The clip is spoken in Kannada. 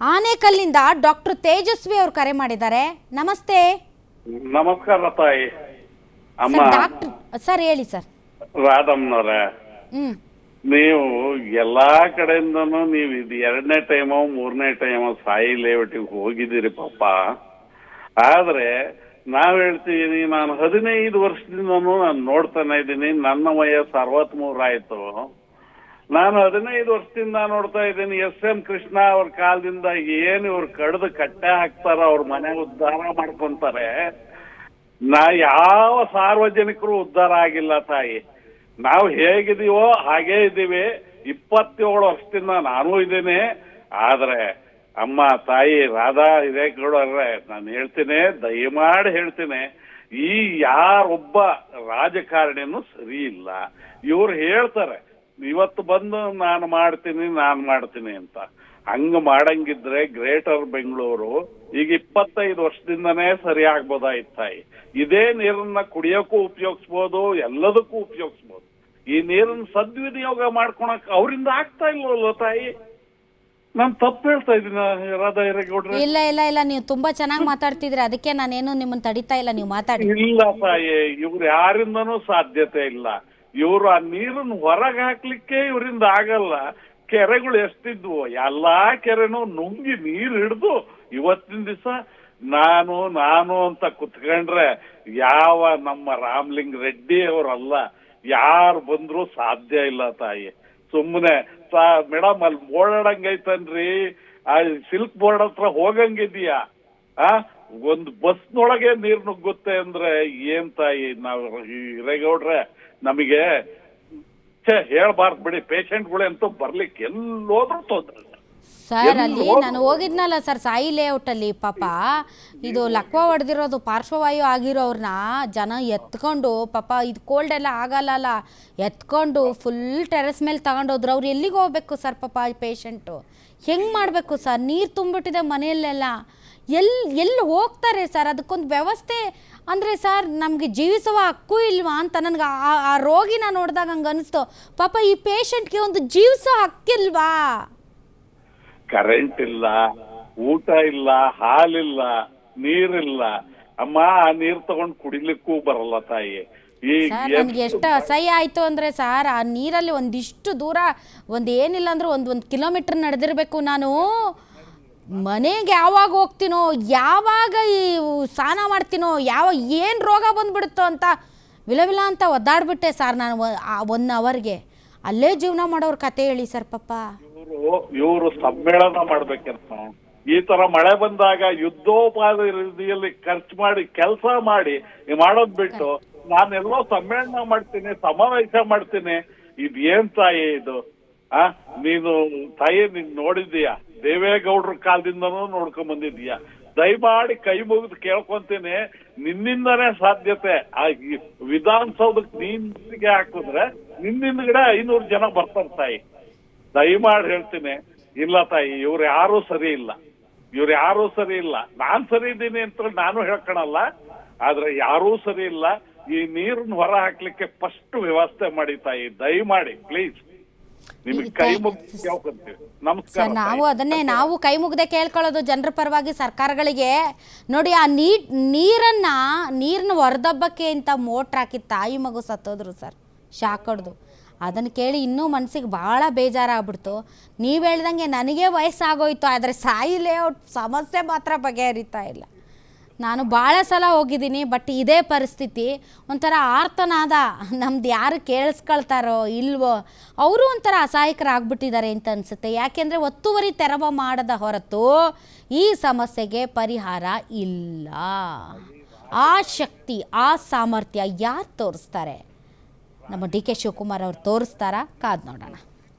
ಆನೇಕಲ್ಲಿಂದ ಡಾಕ್ಟರ್ ತೇಜಸ್ವಿ ಅವರು ಕರೆ ಮಾಡಿದ್ದಾರೆ. ನಮಸ್ತೆ. ನಮಸ್ಕಾರ ತಾಯಿ. ಅಮ್ಮ. ಡಾಕ್ಟರ್ ಸರ್ ಹೇಳಿ ಸರ್. ರಾಧಮ್ಮನವ್ರೆ. ಹ್ಮ್. ನೀವು ಎಲ್ಲಾ ಕಡೆಯಿಂದನೂ ನೀವು ಇದು ಎರಡನೇ ಟೈಮೋ ಮೂರನೇ ಟೈಮೋ ಸಾಯಿ ಲೇಔಟಿಗೆ ಹೋಗಿದ್ದೀರಿ ಪಾಪ. ಆದ್ರೆ ನಾವ್ ಹೇಳ್ತೀವಿ ನಾನು ಹದಿನೈದು ವರ್ಷದಿಂದನೂ ನಾನು ನೋಡ್ತಾನೆ ಇದ್ದೀನಿ. ನನ್ನ ವಯಸ್ಸು ಅರವತ್ಮೂರು ಆಯ್ತು ನಾನು ಹದಿನೈದು ವರ್ಷದಿಂದ ನೋಡ್ತಾ ಇದ್ದೀನಿ, ಎಸ್ ಎಂ ಕೃಷ್ಣ ಅವ್ರ ಕಾಲದಿಂದ ಏನು ಇವ್ರು ಕಡ್ದು ಕಟ್ಟೆ ಹಾಕ್ತಾರ ಅವ್ರ ಮನೆ ಉದ್ಧಾರ ಮಾಡ್ಕೊಂತಾರೆ. ನಾ ಯಾವ ಸಾರ್ವಜನಿಕರು ಉದ್ಧಾರ ಆಗಿಲ್ಲ ತಾಯಿ. ನಾವು ಹೇಗಿದೀವೋ ಹಾಗೇ ಇದ್ದೀವಿ. ಇಪ್ಪತ್ತೇಳು ವರ್ಷದಿಂದ ನಾನು ಇದ್ದೀನಿ. ಆದ್ರೆ ಅಮ್ಮ, ತಾಯಿ, ರಾಧಾ ಹಿರೇಗೌಡರ್ರೆ ನಾನು ಹೇಳ್ತೀನಿ, ದಯಮಾಡಿ ಹೇಳ್ತೀನಿ. ಈ ಯಾರೊಬ್ಬ ರಾಜಕಾರಣಿನೂ ಸರಿ ಇಲ್ಲ. ಇವ್ರು ಹೇಳ್ತಾರೆ ಇವತ್ತು ಬಂದು ನಾನು ಮಾಡ್ತೀನಿ ನಾನು ಮಾಡ್ತೀನಿ ಅಂತ. ಹಂಗ ಮಾಡಂಗಿದ್ರೆ ಗ್ರೇಟರ್ ಬೆಂಗಳೂರು ಈಗ ಇಪ್ಪತ್ತೈದು ವರ್ಷದಿಂದನೇ ಸರಿ ಆಗ್ಬೋದಾಯ್ತಾಯಿ ಇದೇ ನೀರನ್ನ ಕುಡಿಯೋಕ್ಕೂ ಉಪಯೋಗಿಸ್ಬೋದು ಎಲ್ಲದಕ್ಕೂ ಉಪಯೋಗಿಸ್ಬೋದು. ಈ ನೀರನ್ನ ಸದ್ವಿನಿಯೋಗ ಮಾಡ್ಕೊಳಕ್ ಅವರಿಂದ ಆಗ್ತಾ ಇಲ್ವಲ್ಲ ತಾಯಿ? ನಾನು ತಪ್ಪು ಹೇಳ್ತಾ ಇದ್ದೀನಿ ರಾಧಾ ಹಿರೇಗೌಡ್ರೆ ಇಲ್ಲ ಇಲ್ಲ ಇಲ್ಲ ನೀವು ತುಂಬಾ ಚೆನ್ನಾಗಿ ಮಾತಾಡ್ತಿದ್ರಿ ಅದಕ್ಕೆ ನಾನೇನು ನಿಮ್ಮನ್ನ ತಡಿತಾ ಇಲ್ಲ ನೀವು ಮಾತಾಡಿ. ಇಲ್ಲ ತಾಯಿ ಇವ್ರು ಯಾರಿಂದನೂ ಸಾಧ್ಯತೆ ಇಲ್ಲ. ಇವ್ರು ಆ ನೀರನ್ನು ಹೊರಗೆ ಹಾಕ್ಲಿಕ್ಕೆ ಇವರಿಂದ ಆಗಲ್ಲ. ಕೆರೆಗಳು ಎಷ್ಟಿದ್ವು, ಎಲ್ಲಾ ಕೆರೆನೂ ನುಂಗಿ ನೀರು ಹಿಡಿದು ಇವತ್ತಿನ ದಿವಸ ನಾನು ನಾನು ಅಂತ ಕುತ್ಕೊಂಡ್ರೆ ಯಾವ ನಮ್ಮ ರಾಮ್ಲಿಂಗ್ ರೆಡ್ಡಿ ಅವರಲ್ಲ, ಯಾರು ಬಂದ್ರು ಸಾಧ್ಯ ಇಲ್ಲ ತಾಯಿ. ಸುಮ್ಮನೆ ಮೇಡಮ್ ಅಲ್ಲಿ ಓಡಾಡಂಗೈತನ್ರಿ ಆ ಸಿಲ್ಕ್ ಬೋರ್ಡ್ ಹತ್ರ ಹೋಗಂಗಿದ್ಯಾ? ಆ? ಒಂದು ಬಸ್ನೊಳಗೆ ನೀರ್ ನುಗ್ಗುತ್ತೆ ಅಂದ್ರೆ ಏನ್ ತಾಯಿ ನಾವು ಹಿರೇಗೌಡ್ರೆ, ನಮಗೆ ಹೇಳ್ಬಾರ್ದು ಬಿಡಿ ಪೇಷಂಟ್ಗಳು ಅಂತೂ ಬರ್ಲಿಕ್ಕೆ ಎಲ್ಲೋದ್ರೂ ತೊಂದ್ರೆ. ಸರ್ ಅಲ್ಲಿ ನಾನು ಹೋಗಿದ್ನಲ್ಲ ಸರ್ ಸಾಯಿ ಲೇಔಟ್ ಅಲ್ಲಿ ಪಾಪ. ಇದು ಲಕ್ವ ಹೊಡೆದಿರೋದು ಪಾರ್ಶ್ವವಾಯು ಆಗಿರೋರ್ನ ಜನ ಎತ್ಕೊಂಡು ಪಾಪ ಇದು ಕೋಲ್ಡ್ ಎಲ್ಲ ಆಗಲ್ಲ ಎತ್ಕೊಂಡು ಫುಲ್ ಟೆರೆಸ್ ಮೇಲೆ ತಗೊಂಡೋದ್ರು. ಅವ್ರು ಎಲ್ಲಿಗೆ ಹೋಗ್ಬೇಕು ಸರ್ ಪಾಪ ಪೇಷಂಟು ಹೆಂಗೆ ಮಾಡಬೇಕು ಸರ್ ನೀರು ತುಂಬಿಟ್ಟಿದೆ ಮನೆಯಲ್ಲೆಲ್ಲ. ಎಲ್ಲಿ ಎಲ್ಲಿ ಹೋಗ್ತಾರೆ ಸರ್ ಅದಕ್ಕೊಂದು ವ್ಯವಸ್ಥೆ ಅಂದರೆ ಸರ್ ನಮಗೆ ಜೀವಿಸುವ ಹಕ್ಕು ಇಲ್ವಾ ಅಂತ ನನಗೆ ಆ- ಆ ರೋಗಿನ ನೋಡಿದಾಗ ಹಂಗೆ ಅನಿಸ್ತು. ಪಾಪ ಈ ಪೇಷಂಟ್ಗೆ ಒಂದು ಜೀವಿಸೋ ಹಕ್ಕಿಲ್ವಾ? ಕರೆಂಟ್ ಇಲ್ಲ ಊಟ ಇಲ್ಲ ಹಾಲಿಲ್ಲ ನೀರಿಲ್ಲ. ಅಮ್ಮ ಆ ನೀರ್ ತಗೊಂಡ್ ಕುಡಿಲಿಕ್ಕೂ ಬರಲ್ಲ ತಾಯಿ. ಈ ಸರ್ ನನಗೆ ಎಷ್ಟು ಅಸಹ್ಯ ಆಯ್ತು ಅಂದ್ರೆ ಸಾರ್ ಆ ನೀರಲ್ಲಿ ಒಂದಿಷ್ಟು ದೂರ ಒಂದು ಏನಿಲ್ಲ ಅಂದ್ರೆ ಒಂದು ಒಂದು ಕಿಲೋಮೀಟ್ರ್ ನಡೆದಿರಬೇಕು ನಾನು. ಮನೆಗೆ ಯಾವಾಗ ಹೋಗ್ತೀನೋ ಯಾವಾಗ ಈ ಸ್ನಾನ ಮಾಡ್ತೀನೋ ಯಾವ ಏನ್ ರೋಗ ಬಂದ್ಬಿಡುತ್ತೋ ಅಂತ ವಿಲವಿಲ ಅಂತ ಒದ್ದಾಡ್ಬಿಟ್ಟೆ ಸರ್ ನಾನು ಒನ್ ಅವರ್ಗೆ ಅಲ್ಲೇ ಜೀವನ ಮಾಡೋರ್ ಕತೆ ಹೇಳಿ ಸರ್ ಪಾಪ. ಇವರು ಇವರು ಸಮ್ಮೇಳನ ಮಾಡ್ಬೇಕಂತ. ಈ ತರ ಮಳೆ ಬಂದಾಗ ಯುದ್ಧೋಪಾದ ರೀತಿಯಲ್ಲಿ ಖರ್ಚು ಮಾಡಿ ಕೆಲಸ ಮಾಡಿ ಮಾಡೋದ್ ಬಿಟ್ಟು ನಾನೆಲ್ಲೋ ಸಮ್ಮೇಳನ ಮಾಡ್ತೀನಿ ಸಮಾವೇಶ ಮಾಡ್ತೀನಿ. ಇದ್ ಏನ್ ತಾಯಿ ಇದು? ಆ ನೀನು ತಾಯಿ ನೀನ್ ನೋಡಿದೀಯ ದೇವೇಗೌಡ್ರ ಕಾಲದಿಂದನೂ ನೋಡ್ಕೊಂಡ್ ಬಂದಿದೀಯ ದಯಮಾಡಿ ಕೈ ಮುಗಿದು ಕೇಳ್ಕೊಂತೀನಿ. ನಿನ್ನಿಂದನೇ ಸಾಧ್ಯತೆ. ಆ ವಿಧಾನಸೌಧಕ್ಕೆ ನೀನ್ಗೆ ಹಾಕಿದ್ರೆ ನಿನ್ನಿಂದಗಡೆ ಐನೂರು ಜನ ಬರ್ತಾರೆ ತಾಯಿ. ದಯಮಾಡಿ ಹೇಳ್ತೀನಿ ಇಲ್ಲ ತಾಯಿ ಇವ್ರು ಯಾರು ಸರಿ ಇಲ್ಲ. ಇವ್ರು ಯಾರು ಸರಿ ಇಲ್ಲ. ನಾನ್ ಸರಿ ಇದ್ದೀನಿ ಅಂತ ನಾನು ಹೇಳ್ಕೊಳಲ್ಲ ಆದ್ರೆ ಯಾರೂ ಸರಿ ಇಲ್ಲ. ಈ ನೀರನ್ನ ಹೊರ ಹಾಕ್ಲಿಕ್ಕೆ ಫಸ್ಟ್ ವ್ಯವಸ್ಥೆ ಮಾಡಿ ತಾಯಿ ದಯಮಾಡಿ ಪ್ಲೀಸ್ ನಮಸ್ಕಾರ ಸರ್ ನಾವು ಅದನ್ನೇ ನಾವು ಕೈ ಮುಗ್ದೆ ಕೇಳ್ಕೊಳ್ಳೋದು ಜನರ ಪರವಾಗಿ ಸರ್ಕಾರಗಳಿಗೆ. ನೋಡಿ ಆ ನೀ ನೀರನ್ನ ನೀರನ್ನ ಹೊರದಬ್ಬಕ್ಕೆ ಅಂತ ಮೋಟ್ರ್ ಹಾಕಿ ತಾಯಿ ಮಗು ಸತ್ತೋದ್ರು ಸರ್. ಶಾಕ್ ಹೊಡ್ದು. ಅದನ್ನು ಕೇಳಿ ಇನ್ನೂ ಮನಸ್ಸಿಗೆ ಭಾಳ ಬೇಜಾರಾಗ್ಬಿಡ್ತು. ನೀವು ಹೇಳ್ದಂಗೆ ನನಗೆ ವಯಸ್ಸಾಗೋಯ್ತು, ಆದರೆ ಸಾಯಿ ಲೇಔಟ್ ಸಮಸ್ಯೆ ಮಾತ್ರ ಬಗೆಹರಿತಾ ಇಲ್ಲ. ನಾನು ಭಾಳ ಸಲ ಹೋಗಿದ್ದೀನಿ, ಬಟ್ ಇದೇ ಪರಿಸ್ಥಿತಿ. ಒಂಥರ ಆರ್ತನಾದ, ನಮ್ದು ಯಾರು ಕೇಳಿಸ್ಕೊಳ್ತಾರೋ ಇಲ್ವೋ, ಅವರು ಒಂಥರ ಅಸಹಾಯಕರಾಗ್ಬಿಟ್ಟಿದ್ದಾರೆ ಅಂತ ಅನಿಸುತ್ತೆ. ಯಾಕೆಂದರೆ ಒತ್ತುವರಿ ತೆರವ ಮಾಡದ ಹೊರತು ಈ ಸಮಸ್ಯೆಗೆ ಪರಿಹಾರ ಇಲ್ಲ. ಆ ಶಕ್ತಿ, ಆ ಸಾಮರ್ಥ್ಯ ಯಾರು ತೋರಿಸ್ತಾರೆ? ನಮ್ಮ ಡಿ ಕೆ ಶಿವಕುಮಾರ್ ಅವ್ರು ತೋರಿಸ್ತಾರಾ? ಕಾದ್ ನೋಡೋಣ.